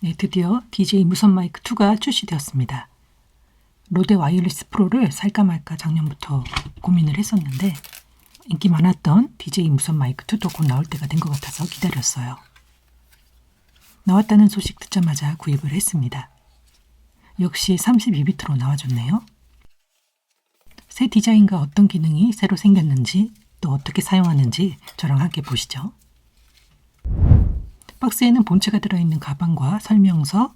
네, 드디어 DJ 무선 마이크 2가 출시되었습니다. 로데 와이어리스 프로를 살까 말까 작년부터 고민을 했었는데 인기 많았던 DJ 무선 마이크 2도 곧 나올 때가 된 것 같아서 기다렸어요. 나왔다는 소식 듣자마자 구입을 했습니다. 역시 32비트로 나와줬네요. 새 디자인과 어떤 기능이 새로 생겼는지 또 어떻게 사용하는지 저랑 함께 보시죠. 박스에는 본체가 들어있는 가방과 설명서,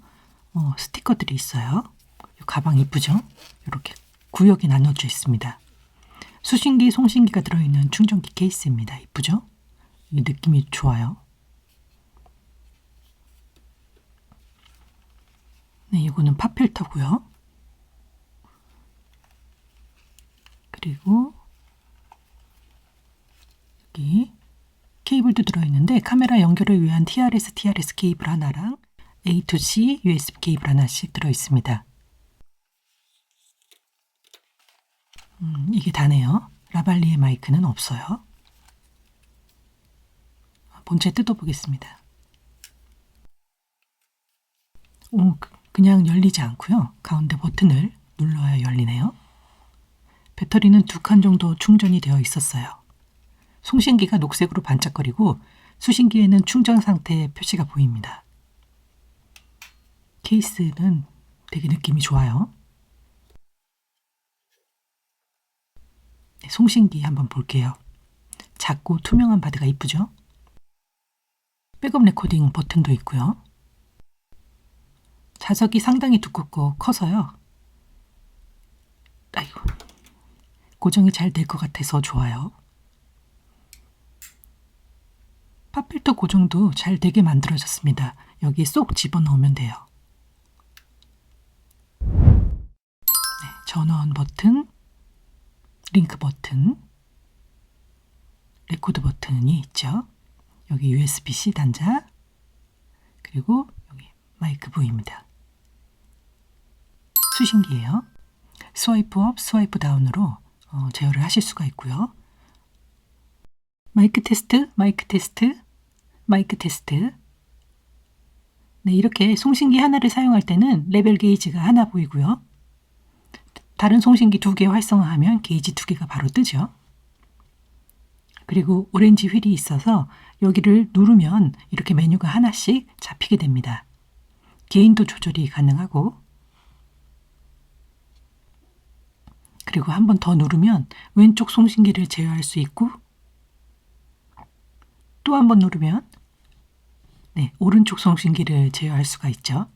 어, 스티커들이 있어요. 이 가방 이쁘죠? 이렇게 구역이 나눠져 있습니다. 수신기, 송신기가 들어있는 충전기 케이스입니다. 이쁘죠? 이 느낌이 좋아요. 네, 이거는 팝필터고요. 그리고 여기 케이블도 들어있는데 카메라 연결을 위한 TRS, TRS 케이블 하나랑 A to C USB 케이블 하나씩 들어있습니다. 음, 이게 다네요. 라발리의 마이크는 없어요. 본체 뜯어보겠습니다. 오, 그- 그냥 열리지 않고요. 가운데 버튼을 눌러야 열리네요. 배터리는 두 칸 정도 충전이 되어 있었어요. 송신기가 녹색으로 반짝거리고 수신기에는 충전 상태의 표시가 보입니다. 케이스는 되게 느낌이 좋아요. 네, 송신기 한번 볼게요. 작고 투명한 바디가 이쁘죠? 백업 레코딩 버튼도 있고요. 자석이 상당히 두껍고 커서요. 아이고, 고정이 잘 될 것 같아서 좋아요. 팝필터 고정도 잘 되게 만들어졌습니다. 여기 쏙 집어넣으면 돼요. 네, 전원 버튼, 링크 버튼, 레코드 버튼이 있죠. 여기 USB-C 단자, 그리고 여기 마이크 부위입니다. 수신기예요. 스와이프 업, 스와이프 다운으로 어, 제어를 하실 수가 있고요. 마이크 테스트, 마이크 테스트, 마이크 테스트. 네, 이렇게 송신기 하나를 사용할 때는 레벨 게이지가 하나 보이고요. 다른 송신기 두 개 활성화하면 게이지 두 개가 바로 뜨죠. 그리고 오렌지 휠이 있어서 여기를 누르면 이렇게 메뉴가 하나씩 잡히게 됩니다. 개인도 조절이 가능하고 그리고 한 번 더 누르면 왼쪽 송신기를 제어할 수 있고 또 한 번 누르면 네, 오른쪽 송신기를 제어할 수가 있죠.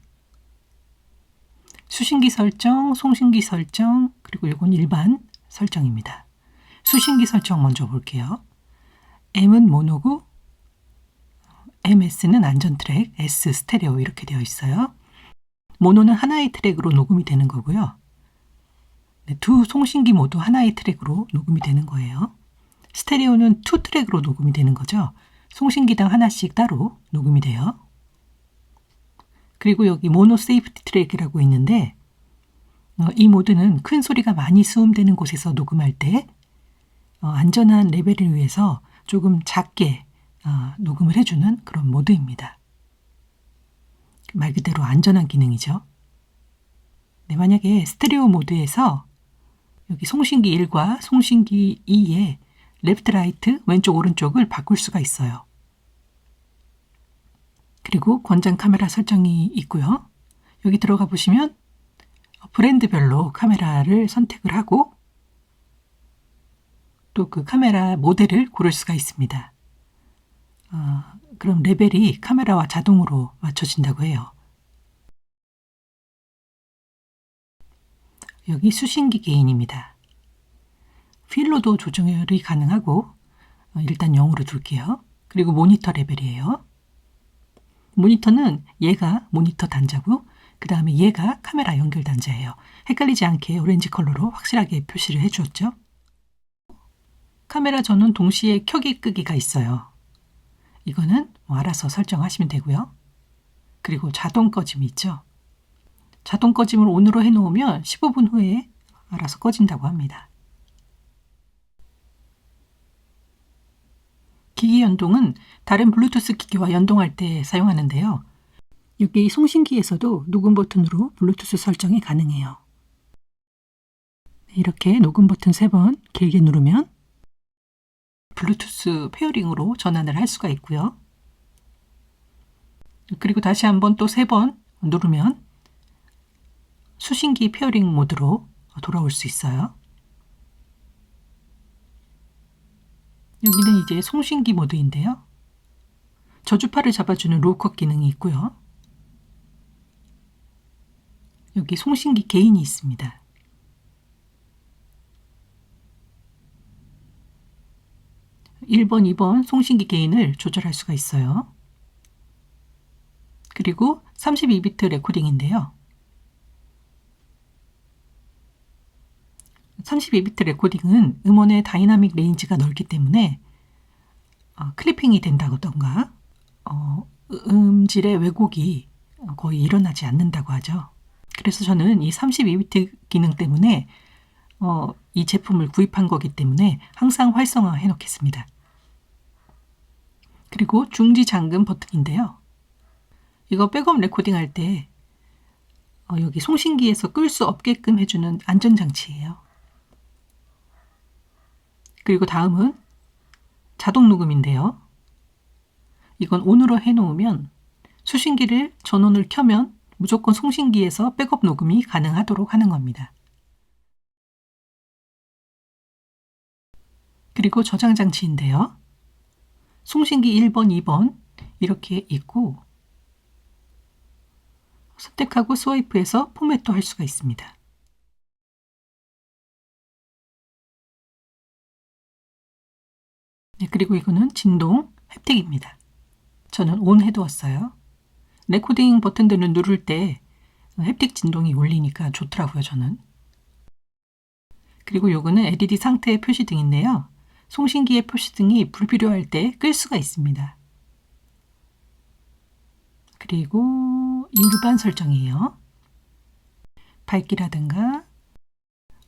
수신기 설정, 송신기 설정, 그리고 이건 일반 설정입니다. 수신기 설정 먼저 볼게요. M은 모노고 MS는 안전 트랙, S 스테레오 이렇게 되어 있어요. 모노는 하나의 트랙으로 녹음이 되는 거고요. 네, 두 송신기 모두 하나의 트랙으로 녹음이 되는 거예요. 스테레오는 투 트랙으로 녹음이 되는 거죠. 송신기당 하나씩 따로 녹음이 돼요. 그리고 여기 모노 세이프티 트랙이라고 있는데 어, 이 모드는 큰 소리가 많이 수음되는 곳에서 녹음할 때 어, 안전한 레벨을 위해서 조금 작게 어, 녹음을 해주는 그런 모드입니다. 말 그대로 안전한 기능이죠. 네, 만약에 스테레오 모드에서 여기 송신기 1과 송신기 2의 레프트 라이트 왼쪽 오른쪽을 바꿀 수가 있어요. 그리고 권장 카메라 설정이 있고요. 여기 들어가 보시면 브랜드별로 카메라를 선택을 하고 또 그 카메라 모델을 고를 수가 있습니다. 어, 그럼 레벨이 카메라와 자동으로 맞춰진다고 해요. 여기 수신기 게인입니다. 휠로도 조정이 가능하고 어, 일단 0으로 둘게요. 그리고 모니터 레벨이에요. 모니터는 얘가 모니터 단자고 그 다음에 얘가 카메라 연결 단자예요. 헷갈리지 않게 오렌지 컬러로 확실하게 표시를 해주었죠. 카메라 전원 동시에 켜기 끄기가 있어요. 이거는 뭐 알아서 설정하시면 되고요. 그리고 자동 꺼짐이 있죠. 자동 꺼짐을 온으로 해놓으면 15분 후에 알아서 꺼진다고 합니다. 기기 연동은 다른 블루투스 기기와 연동할 때 사용하는데요. 여기 송신기에서도 녹음 버튼으로 블루투스 설정이 가능해요. 이렇게 녹음 버튼 3번 길게 누르면 블루투스 페어링으로 전환을 할 수가 있고요. 그리고 다시 한번 또 3번 누르면 수신기 페어링 모드로 돌아올 수 있어요. 여기는 이제 송신기 모드인데요. 저주파를 잡아주는 로커 기능이 있고요. 여기 송신기 개인이 있습니다. (1번) (2번) 송신기 개인을 조절할 수가 있어요. 그리고 32비트 레코딩인데요. 32비트 레코딩은 음원의 다이나믹 레인지가 넓기 때문에 어, 클리핑이 된다던가 어, 음질의 왜곡이 거의 일어나지 않는다고 하죠. 그래서 저는 이 32비트 기능 때문에 어, 이 제품을 구입한 거기 때문에 항상 활성화 해 놓겠습니다. 그리고 중지 잠금 버튼인데요. 이거 백업 레코딩 할때 어, 여기 송신기에서 끌 수 없게끔 해주는 안전장치예요. 그리고 다음은 자동 녹음인데요. 이건 온으로 해놓으면 수신기를 전원을 켜면 무조건 송신기에서 백업 녹음이 가능하도록 하는 겁니다. 그리고 저장 장치인데요. 송신기 1번, 2번 이렇게 있고 선택하고 스와이프해서 포맷도 할 수가 있습니다. 네, 그리고 이거는 진동 햅틱입니다. 저는 온 해두었어요. 레코딩 버튼들을 누를 때 햅틱 진동이 울리니까 좋더라고요, 저는. 그리고 요거는 LED 상태 표시등인데요. 송신기의 표시등이 불필요할 때 끌 수가 있습니다. 그리고 일반 설정이에요. 밝기라든가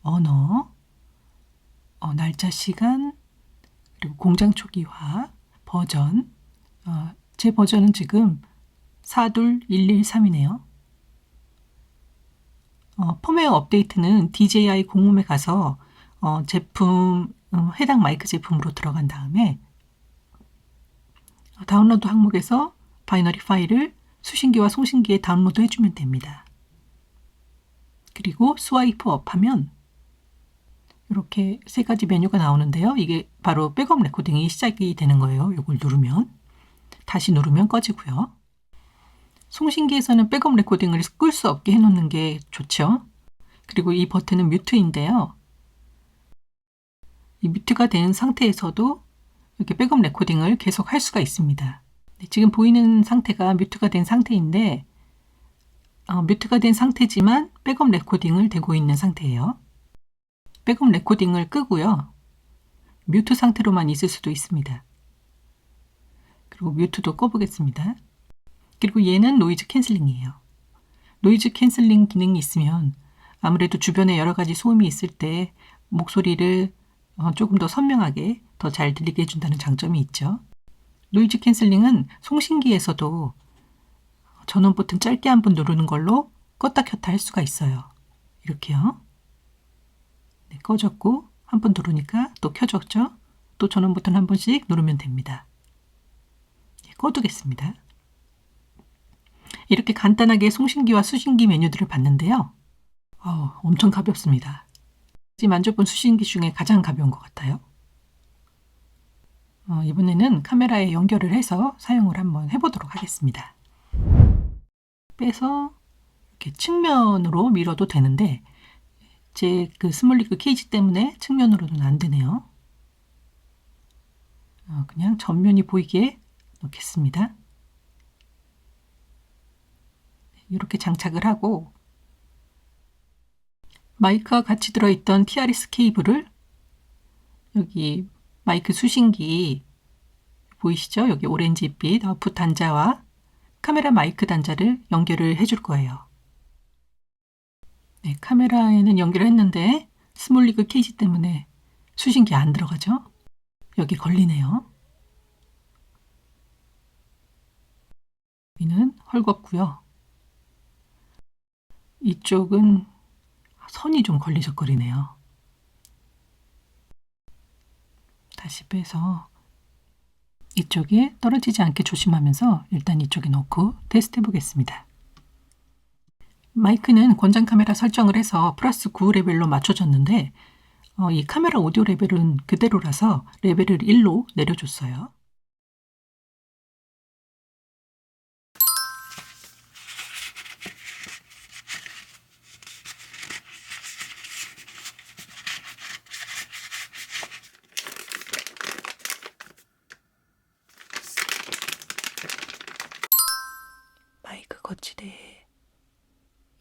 언어, 어, 날짜, 시간, 그리고 공장 초기화, 버전. 어, 제 버전은 지금 42113이네요. 어, 펌웨어 업데이트는 DJI 공홈에 가서 어, 제품 어, 해당 마이크 제품으로 들어간 다음에 다운로드 항목에서 바이너리 파일을 수신기와 송신기에 다운로드 해주면 됩니다. 그리고 스와이프 업하면 이렇게 세 가지 메뉴가 나오는데요. 이게 바로 백업 레코딩이 시작이 되는 거예요. 이걸 누르면 다시 누르면 꺼지고요. 송신기에서는 백업 레코딩을 끌 수 없게 해놓는 게 좋죠. 그리고 이 버튼은 뮤트인데요. 이 뮤트가 된 상태에서도 이렇게 백업 레코딩을 계속 할 수가 있습니다. 네, 지금 보이는 상태가 뮤트가 된 상태인데 어, 뮤트가 된 상태지만 백업 레코딩을 되고 있는 상태예요. 백업 레코딩을 끄고요. 뮤트 상태로만 있을 수도 있습니다. 그리고 뮤트도 꺼보겠습니다. 그리고 얘는 노이즈 캔슬링이에요. 노이즈 캔슬링 기능이 있으면 아무래도 주변에 여러 가지 소음이 있을 때 목소리를 어, 조금 더 선명하게 더 잘 들리게 해준다는 장점이 있죠. 노이즈 캔슬링은 송신기에서도 전원 버튼 짧게 한 번 누르는 걸로 껐다 켰다 할 수가 있어요. 이렇게요. 네, 꺼졌고 한 번 누르니까 또 켜졌죠. 또 전원 버튼 한 번씩 누르면 됩니다. 네, 꺼두겠습니다. 이렇게 간단하게 송신기와 수신기 메뉴들을 봤는데요. 어, 엄청 가볍습니다. 만져본 수신기 중에 가장 가벼운 것 같아요. 어, 이번에는 카메라에 연결을 해서 사용을 한번 해보도록 하겠습니다. 빼서 이렇게 측면으로 밀어도 되는데 제 그 스몰리그 케이지 때문에 측면으로는 안 되네요. 어, 그냥 전면이 보이게 놓겠습니다. 이렇게 장착을 하고 마이크와 같이 들어있던 TRS 케이블을 여기 마이크 수신기 보이시죠? 여기 오렌지빛 아웃풋 단자와 카메라 마이크 단자를 연결을 해줄 거예요. 네, 카메라에는 연결을 했는데 스몰리그 케이지 때문에 수신기 안 들어가죠? 여기 걸리네요. 여기는 헐겁고요. 이쪽은 선이 좀 걸리적거리네요. 다시 빼서 이쪽에 떨어지지 않게 조심하면서 일단 이쪽에 넣고 테스트 해 보겠습니다. 마이크는 권장 카메라 설정을 해서 플러스 9 레벨로 맞춰줬는데 어, 이 카메라 오디오 레벨은 그대로라서 레벨을 1로 내려줬어요. 마이크 거치대에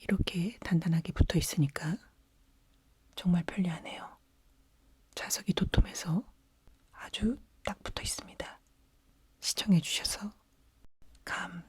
이렇게 단단하게 붙어 있으니까 정말 편리하네요. 좌석이 도톰해서 아주 딱 붙어 있습니다. 시청해 주셔서 감사합니다.